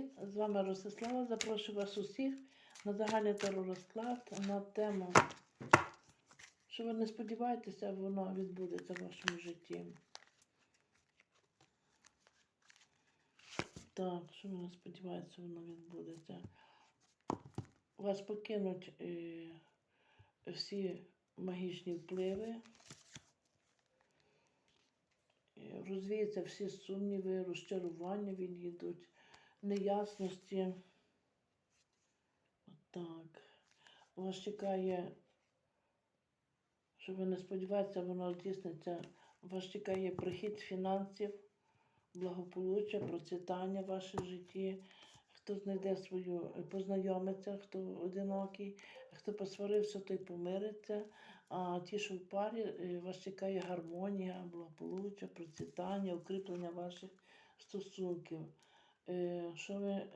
привіт! З вами Ростислава. Запрошую вас усіх на загальний теророзклад на тему, що ви не сподіваєтеся, воно відбудеться в вашому житті. Так, що ви не сподіваєтеся, воно відбудеться. Вас покинуть е, всі магічні впливи. Е, Розвіються всі сумніви, розчарування відійдуть, неясності. Так. Вас чекає, що ви не сподіваєтеся, воно здійсниться. Вас чекає прихід фінансів, благополуччя, процвітання в вашому житті. Хто знайде свою, е, познайомиться, хто одинокий, хто посварився, той помириться. А ті, що в парі, е, вас чекає гармонія, благополуччя, процвітання, укріплення ваших стосунків. Е, Що ви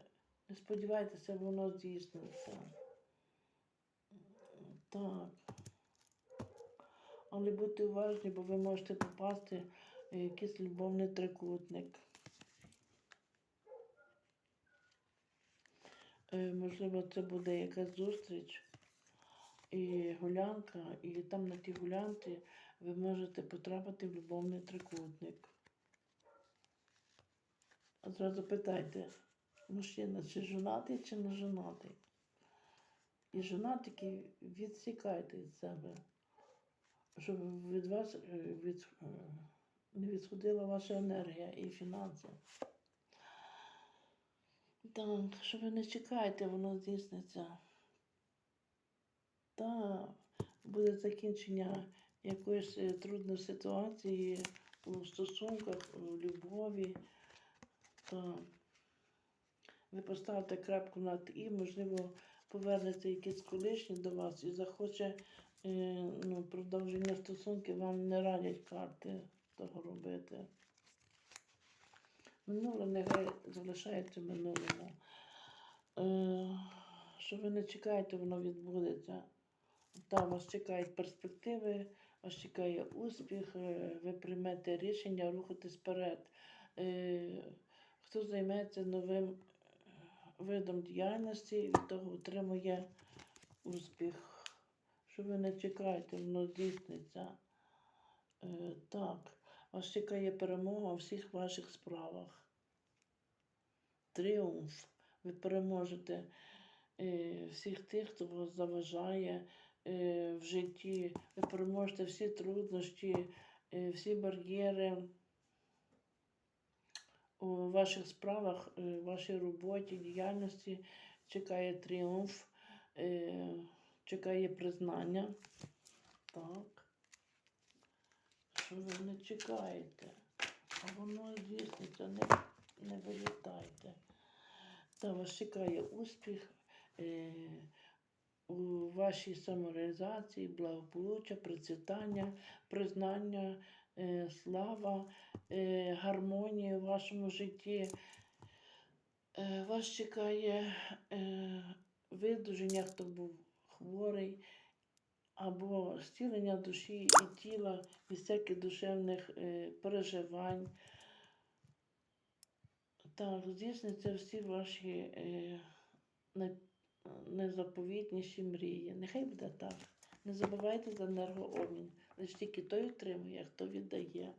не сподіваєтеся, воно здійсниться. Так. Але будьте уважні, бо ви можете попасти в якийсь любовний трикутник. Е, Можливо, це буде якась зустріч і гулянка, і там на тій гулянці ви можете потрапити в любовний трикутник. А Зразу питайте, мужчина, чи женатий, чи не женатий? І женатики відсікайте від себе, щоб від вас е, від, е, не відходила ваша енергія і фінанси. Так, що ви не чекаєте, воно здійсниться. Так, буде закінчення якоїсь е, трудної ситуації у стосунках, у любові. Так. Ви поставите крапку над і, можливо, повернеться якийсь колишній до вас і захоче е, ну, продовження стосунків, вам не радять карти того робити. Минуле нехай залишається минулому. Е, що ви не чекаєте, воно відбудеться. Там вас чекають перспективи, вас чекає успіх, е, ви приймете рішення рухатись вперед. Е, Хто займеться новим е, видом діяльності, від того отримує успіх. Що ви не чекаєте, воно здійсниться. Е, Так, вас чекає перемога у всіх ваших справах. Тріумф. Ви переможете е, всіх тих, хто вас заважає е, в житті. Ви переможете всі труднощі, е, всі бар'єри у ваших справах, е, вашій роботі, діяльності. Чекає тріумф, е, чекає признання. Так. Що ви не чекаєте? А воно здійсниться, не, не вилітайте. Та вас чекає успіх е, у вашій самореалізації, благополуччя, процвітання, признання, слава, е, гармонія в вашому житті. Е, вас чекає е, видуження, хто був хворий, або зцілення душі і тіла від всяких душевних е, переживань. Так, здійсняться всі ваші е, найзаповітніші мрії. Нехай буде так. Не забувайте за енергообмін. Лише тільки той отримує, хто віддає.